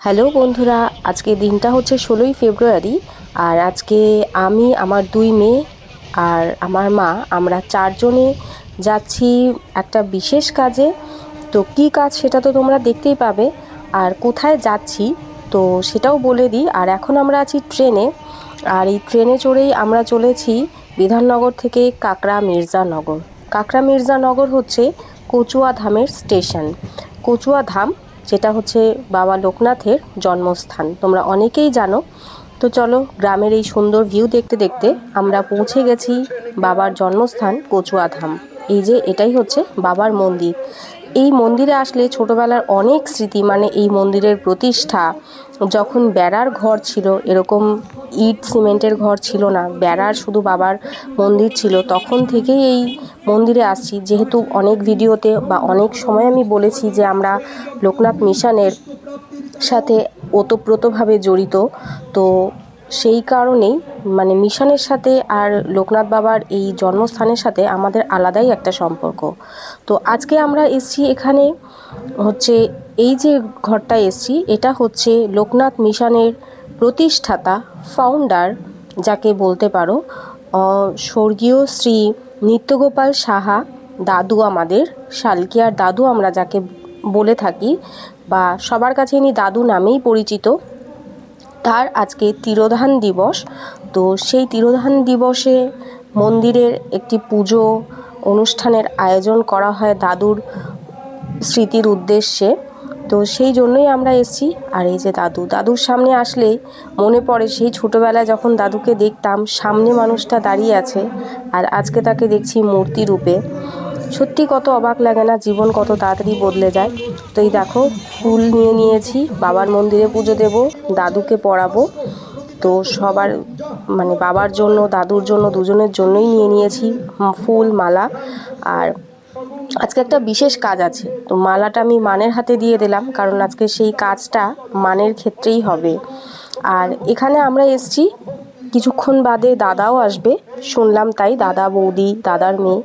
Hello বন্ধুরা, আজকে দিনটা হচ্ছে ষোলোই ফেব্রুয়ারি, আর আজকে আমি, আমার দুই মেয়ে আর আমার মা, আমরা চারজনে যাচ্ছি একটা বিশেষ কাজে। তো কী কাজ সেটা তো তোমরা দেখতেই পাবে, আর কোথায় যাচ্ছি তো সেটাও বলে দিই। আর এখন আমরা আছি ট্রেনে, আর এই ট্রেনে চড়েই আমরা চলেছি বিধাননগর থেকে কাকড়া মির্জানগর। কাকড়া মির্জানগর হচ্ছে কচুয়া ধামের স্টেশন। কচুয়া ধাম যেটা হচ্ছে বাবা লোকনাথের জন্মস্থান। তোমরা অনেকেই জানো। তো চলো, গ্রামের এই সুন্দর ভিউ দেখতে দেখতে আমরা পৌঁছে গেছি বাবার জন্মস্থান কচুয়া ধাম এই যে, এটাই হচ্ছে বাবার মন্দির। এই মন্দিরে আসলে ছোটবেলার অনেক স্মৃতি মানে এই মন্দিরের প্রতিষ্ঠা, যখন বেড়ার ঘর ছিল, এরকম ইট সিমেন্টের ঘর ছিল না, বেড়ার শুধু বাবার মন্দির ছিল, তখন থেকেই এই মন্দিরে আসছি। যেহেতু অনেক ভিডিওতে বা অনেক সময় আমি বলেছি যে আমরা লোকনাথ মিশনের সাথে ওতপ্রোতভাবে জড়িত, তো সেই কারণেই মানে মিশনের সাথে আর লোকনাথ বাবার এই জন্মস্থানের সাথে আমাদের আলাদাই একটা সম্পর্ক। তো আজকে আমরা এসছি এখানে হচ্ছে এই যে ঘরটা এসছি, এটা হচ্ছে লোকনাথ মিশনের প্রতিষ্ঠাতা ফাউন্ডার যাকে বলতে পারো স্বর্গীয় শ্রী নিত্যগোপাল সাহা, দাদু আমাদের, শালকিয়ার দাদু আমরা যাকে বলে থাকি, বা সবার কাছে ইনি দাদু নামেই পরিচিত। তার আজকে তিরোধান দিবস। তো সেই তিরোধান দিবসে মন্দিরের একটি পুজো অনুষ্ঠানের আয়োজন করা হয় দাদুর স্মৃতির উদ্দেশ্যে। তো সেই জন্যই আমরা এসেছি। আর এই যে দাদু, দাদুর সামনে আসলেই মনে পড়ে সেই ছোটোবেলায় যখন দাদুকে দেখতাম, সামনে মানুষটা দাঁড়িয়ে আছে আর আজকে তাকে দেখছি মূর্তি রূপে। সত্যি কত অবাক লাগে না, জীবন কত তাড়াতাড়ি বদলে যায়। তো এই দেখো, ফুল নিয়ে নিয়েছি, বাবার মন্দিরে পুজো দেব, দাদুকে পড়াবো। তো সবার মানে বাবার জন্য, দাদুর জন্য, দুজনের জন্যই নিয়ে নিয়েছি ফুল, মালা। আর আজকে একটা বিশেষ কাজ আছে, তো মালাটা আমি মানের হাতে দিয়ে দিলাম, কারণ আজকে সেই কাজটা মানের ক্ষেত্রেই হবে। আর এখানে আমরা এসছি কিছুক্ষণ বাদে দাদাও আসবে। শুনলাম তাই দাদা, বৌদি, দাদার মেয়ে।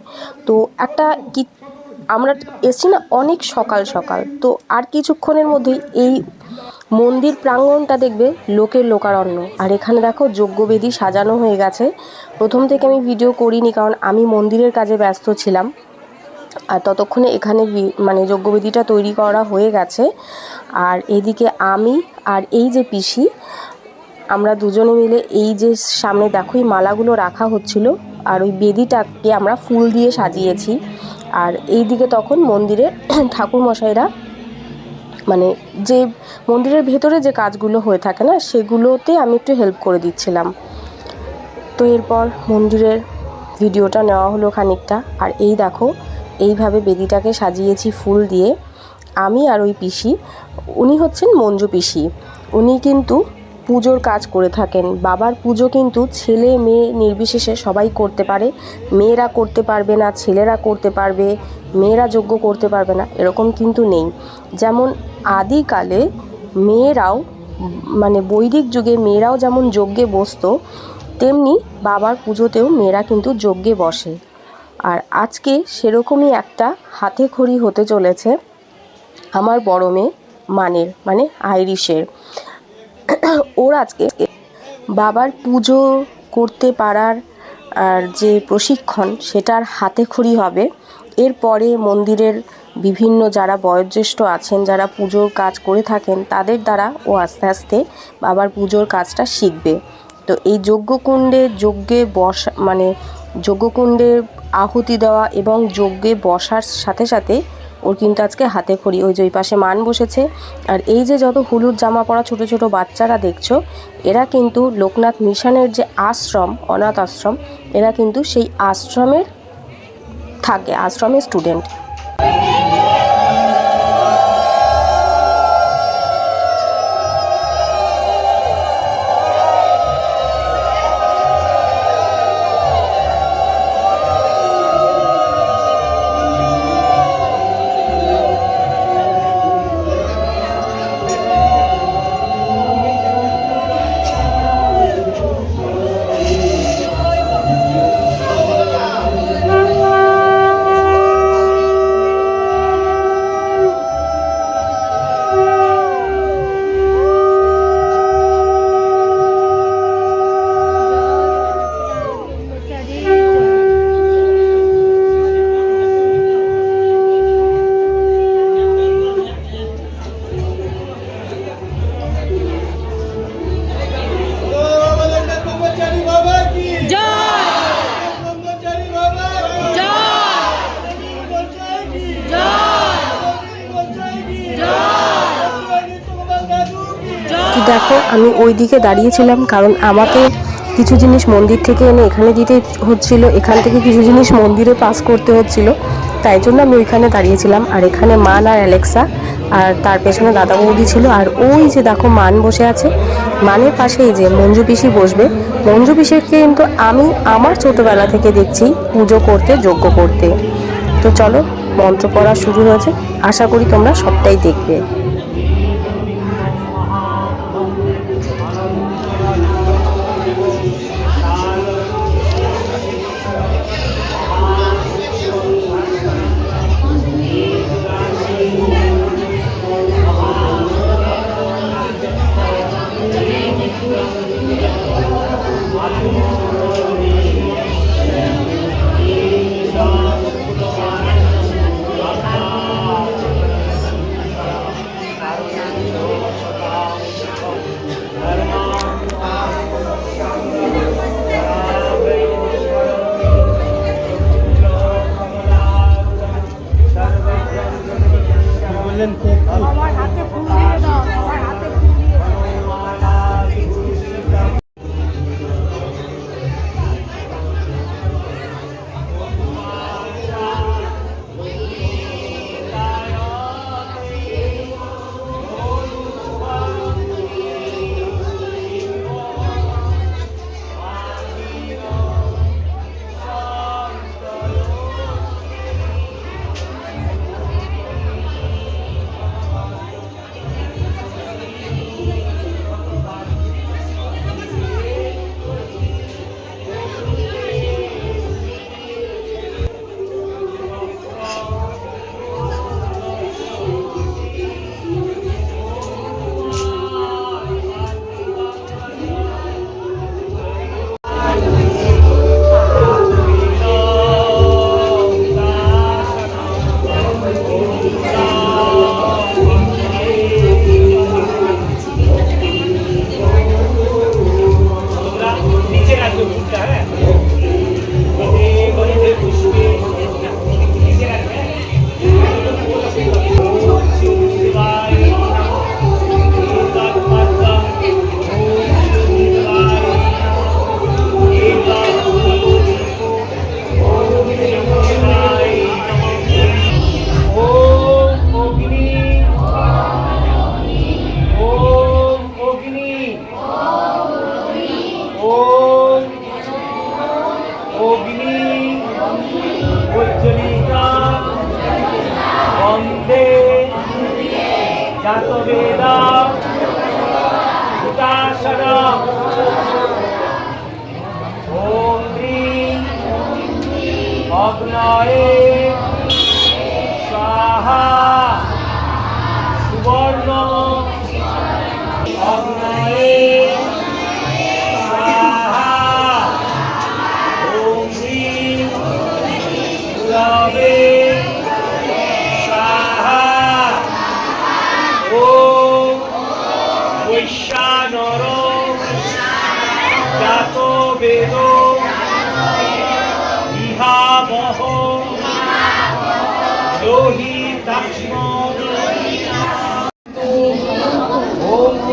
তো একটা কি, আমরা এসছি না অনেক সকাল সকাল। তো আর কিছুক্ষণের মধ্যেই এই মন্দির প্রাঙ্গণটা দেখবে লোকের লোকারণ্য। আর এখানে দেখো যজ্ঞবেদী সাজানো হয়ে গেছে। প্রথম থেকে আমি ভিডিও করিনি কারণ আমি মন্দিরের কাজে ব্যস্ত ছিলাম। আর ততক্ষণে এখানে মানে যজ্ঞবেদীটা তৈরি করা হয়ে গেছে। আর এদিকে আমি আর এই যে পিসি আমরা দুজনে মিলে এই যে সামনে দেখো, এই মালাগুলো রাখা হচ্ছিল আর ওই বেদিটাকে আমরা ফুল দিয়ে সাজিয়েছি। আর এই দিকে তখন মন্দিরে ঠাকুরমশাইরা মানে যে মন্দিরের ভেতরে যে কাজগুলো হয়ে থাকে না, সেগুলোতে আমি একটু হেল্প করে দিচ্ছিলাম। তো এরপর মন্দিরের ভিডিওটা নেওয়া হলো খানিকটা। আর এই দেখো, এইভাবে বেদিটাকে সাজিয়েছি ফুল দিয়ে। আমি আর ওই পিসি, উনি হচ্ছেন মঞ্জু পিসি। উনি কিন্তু পুজোর কাজ করে থাকেন। বাবার পুজো কিন্তু ছেলে, মেয়ে নির্বিশেষে সবাই করতে পারে। মেয়েরা করতে পারবে না, ছেলেরা করতে পারবে, মেয়েরা যোগ্য করতে পারবে না, এরকম কিন্তু নেই। যেমন আদিকালে মেয়েরাও মানে বৈদিক যুগে মেয়েরাও যেমন যজ্ঞে বসতো, তেমনি বাবার পুজোতেও মেয়েরা কিন্তু যজ্ঞে বসে। আর আজকে সেরকমই একটা হাতে খড়ি হতে চলেছে আমার বড় মেয়ে মানের মানে আইরিশের। ওর আজকে বাবার পুজো করতে পারার, আর যে প্রশিক্ষণ সেটার হাতে খড়ি হবে। এরপরে মন্দিরের বিভিন্ন যারা বয়োজ্যেষ্ঠ আছেন, যারা পুজোর কাজ করে থাকেন, তাদের দ্বারা ও আস্তে আস্তে বাবার পুজোর কাজটা শিখবে। তো এই যজ্ঞকুণ্ডে যজ্ঞে বসা মানে যজ্ঞকুণ্ডে আহুতি দেওয়া এবং যজ্ঞে বসার সাথে সাথে ওর কিন্তু আজকে হাতে খড়ি। ওই যে ওই পাশে মান বসেছে। আর এই যে যত হলুদ জামা পরা ছোট ছোট বাচ্চারা দেখছ, এরা কিন্তু লোকনাথ মিশনের যে আশ্রম, অনাথ আশ্রম, এরা কিন্তু সেই আশ্রমের থাকে, আশ্রমের স্টুডেন্ট দেখো, আমি ওই দিকে দাঁড়িয়েছিলাম কারণ আমাকে কিছু জিনিস মন্দির থেকে এনে এখানে দিতে হচ্ছিল, এখান থেকে কিছু জিনিস মন্দিরে পাস করতে হচ্ছিল, তাই জন্য আমি ওইখানে দাঁড়িয়েছিলাম। আর এখানে মান আর অ্যালেক্সা আর তার পেছনে দাদা বৌদি ছিল। আর ওই যে দেখো, মান বসে আছে। মানের পাশেই যে মঞ্জু পিসি বসবে, মঞ্জু পিসিকে কিন্তু আমি আমার ছোটোবেলা থেকে দেখছি পুজো করতে, যজ্ঞ করতে। তো চলো, মন্ত্র পড়া শুরু হয়েছে। আশা করি তোমরা সবটাই দেখবে। অগ্নয়ে স্বাহা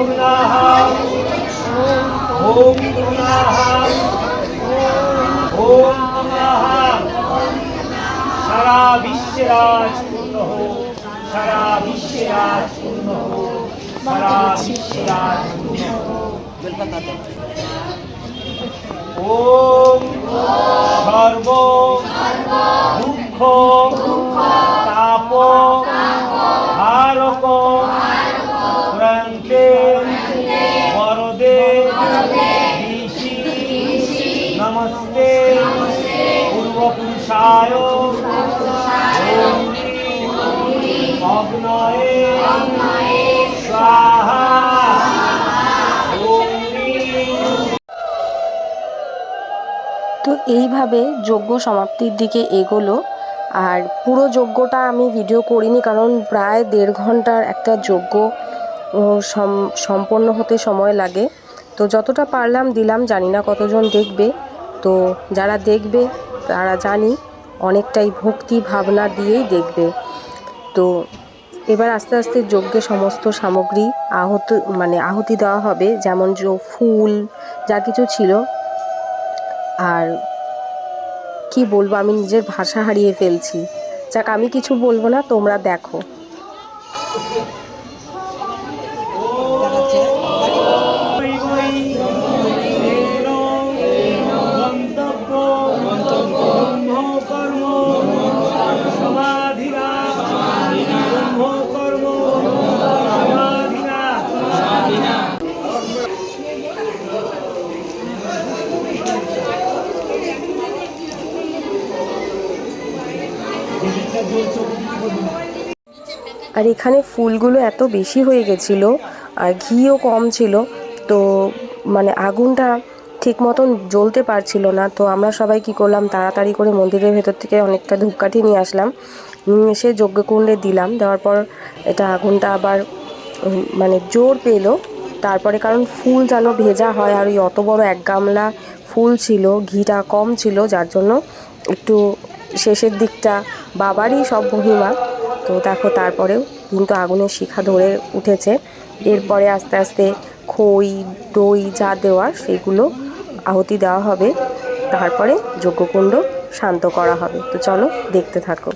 পুনাহ ওম সারা বিশ্বে রাজ পূর্ণ হোক। সারা বিশ্বে রাজ পূর্ণ হোক। সারা বিশ্বে রাজ পূর্ণ হোক। ওম সর্ব দুঃখ, তাপ ধারক নমস্তে পূর্বপুরুষায় স্বাহা তো এইভাবে যজ্ঞ সমাপ্তির দিকে এগোলো, আর পুরো যজ্ঞটা আমি ভিডিও করিনি, কারণ প্রায় দেড় ঘণ্টার একটা যজ্ঞ সম্পন্ন হতে সময় লাগে। তো যতটা পারলাম দিলাম, জানি না কতজন দেখবে। তো যারা দেখবে, তারা জানি অনেকটাই ভক্তি ভাবনা দিয়েই দেখবে। তো এবার আস্তে আস্তে যজ্ঞে সমস্ত সামগ্রী আহত মানে আহুতি দেওয়া হবে, যেমন যে ফুল, যা কিছু ছিল। আর কি বলব, আমি নিজের ভাষা হারিয়ে ফেলছি। যাক, আমি কিছু বলব না, তোমরা দেখো। আর এখানে ফুলগুলো এত বেশি হয়ে গেছিল আর ঘিও কম ছিল, তো মানে আগুনটা ঠিক মতন জ্বলতে পারছিল না। তো আমরা সবাই কি করলাম, তাড়াতাড়ি করে মন্দিরের ভেতর থেকে অনেকটা ধূপকাঠি নিয়ে আসলাম। নিয়ে এসে যজ্ঞকুণ্ডে দিলাম। দেওয়ার পর এটা আগুনটা আবার মানে জোর পেল। তারপরে কারণ ফুল যেন ভেজা হয় আর ওই অত বড় এক গামলা ফুল ছিল, ঘিটা কম ছিল, যার জন্য একটু শেষের দিকটা বাবারই সব মহিমা। তো দেখো তারপরেও কিন্তু আগুনের শিখা ধরে উঠেছে। এরপরে আস্তে আস্তে খই, দই যা দেওয়ার সেগুলো আহতি দেওয়া হবে। তারপরে যজ্ঞকুণ্ড শান্ত করা হবে। তো চলো দেখতে থাকো।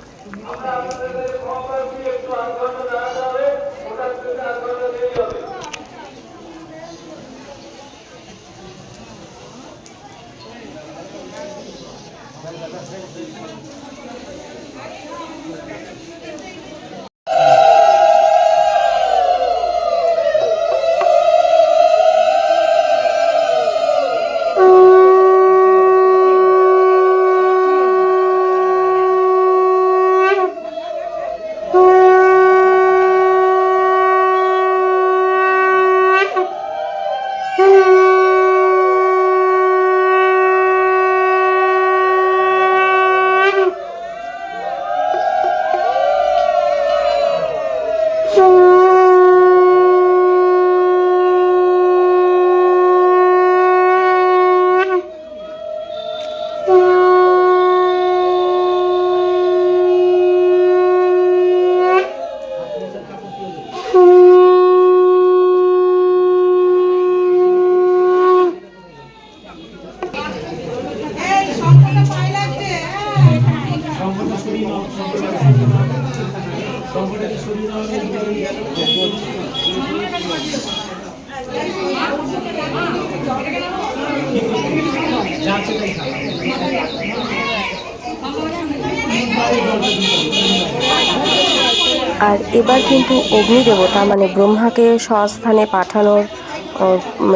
আর এবার কিন্তু অগ্নিদেবতা মানে ব্রহ্মাকে স্বস্থানে পাঠানোর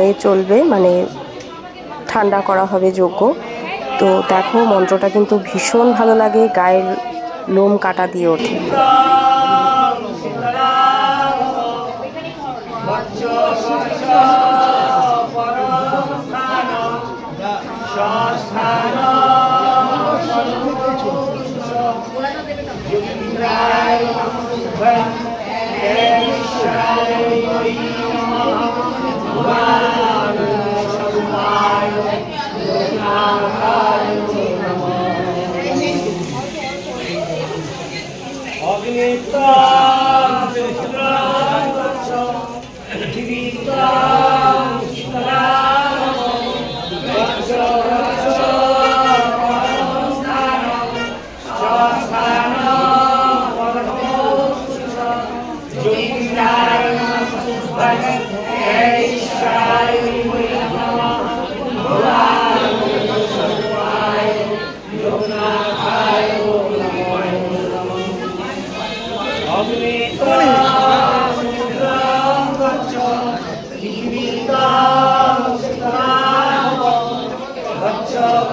এ চলবে মানে ঠান্ডা করা হবে যজ্ঞ। তো দেখো, মন্ত্রটা কিন্তু ভীষণ ভালো লাগে, গায়ের লোম কাটা দিয়ে ওঠে।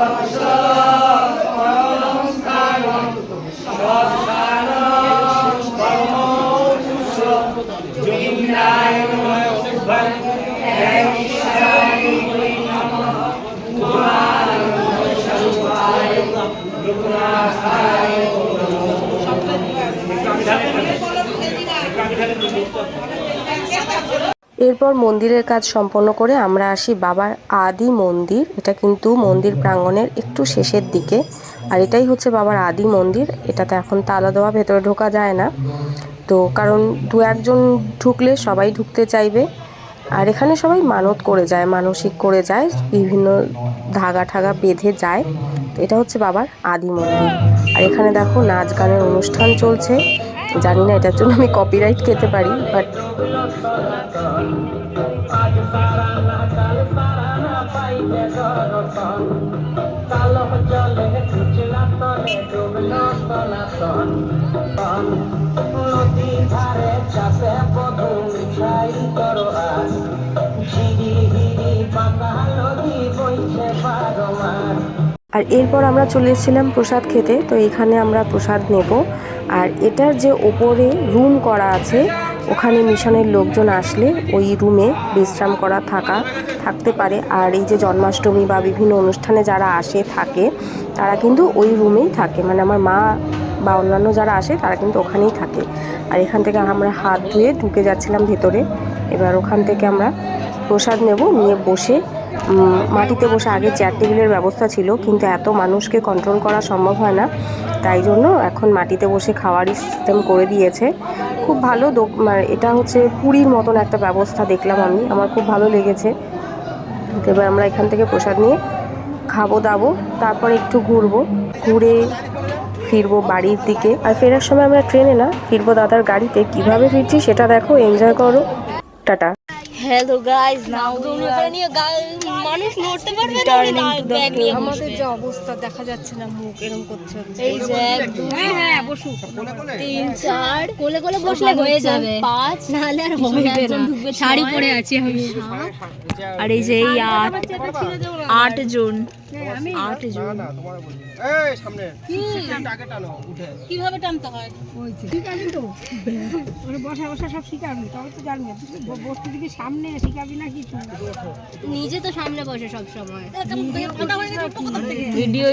Shabbat Shalom. এরপর মন্দিরের কাজ সম্পন্ন করে আমরা আসি বাবার আদি মন্দির। এটা কিন্তু মন্দির প্রাঙ্গণের একটু শেষের দিকে। আর এটাই হচ্ছে বাবার আদি মন্দির। এটাতে এখন তালা দেওয়া ভেতরে ঢোকা যায় না। তো কারণ দু একজন ঢুকলে সবাই ঢুকতে চাইবে। আর এখানে সবাই মানত করে যায়, মানসিক করে যায়, বিভিন্ন ধাগা ঠাগা বেঁধে যায়। তো এটা হচ্ছে বাবার আদি মন্দির। আর এখানে দেখো নাচ গানের অনুষ্ঠান চলছে। জানি না এটার জন্য আমি কপিরাইট খেতে পারি বাট আর এরপর আমরা চলে এসেছিলাম প্রসাদ খেতে, তো এখানে আমরা প্রসাদ নেব। আর এটার যে ওপরে রুম করা আছে, ওখানে মিশনের লোকজন আসলে ওই রুমে বিশ্রাম করা থাকা, থাকতে পারে। আর এই যে জন্মাষ্টমী বা বিভিন্ন অনুষ্ঠানে যারা আসে, থাকে, তারা কিন্তু ওই রুমেই থাকে। মানে আমার মা বা অন্যান্য যারা আসে, তারা কিন্তু ওখানেই থাকে। আর এখান থেকে আমরা হাত ধুয়ে ঢুকে যাচ্ছিলাম ভেতরে। এবার ওখান থেকে আমরা প্রসাদ নেব, নিয়ে বসে মাটিতে বসে আগে চেয়ার টেবিলের ব্যবস্থা ছিল, কিন্তু এত মানুষকে কন্ট্রোল করা সম্ভব হয় না। তাই জন্য এখন মাটিতে বসে খাওয়ারই সিস্টেম করে দিয়েছে। খুব ভালো মানে এটা হচ্ছে পুরীর মতন একটা ব্যবস্থা দেখলাম আমি। আমার খুব ভালো লেগেছে। এবার আমরা এখান থেকে প্রসাদ নিয়ে খাব দাবো, তারপর একটু ঘুরবো। ঘুরে ফিরবো বাড়ির দিকে। আর ফেরার সময় আমরা ট্রেনে না, ফিরবো দাদার গাড়িতে। কীভাবে ফিরছি সেটা দেখো এনজয় করো। টাটা। হ্যালো গাইস নাও নিয়ে মানুষ নড়তে পারবে না ব্যাগ নিয়ে আমাদের যে অবস্থা দেখা যাচ্ছে না মুখ এরকম করছে এই যে এক দুই হ্যাঁ বসু তিন চার কোলে কোলে বসলে হয়ে যাবে। পাঁচ নাহলে আর হবে না। শাড়ি পরে আছি আমি। আর এই যে এই আট আট জন। আট জন। কীভাবে টানতে হয়? শিখাবি তো? ওরে বসা বসা সব শিখাবি তবে তো জানবি বসতে দিকে সামনে শিখাবি না কিছু। নিজে তো সামনে বসে সব সময় ভিডিও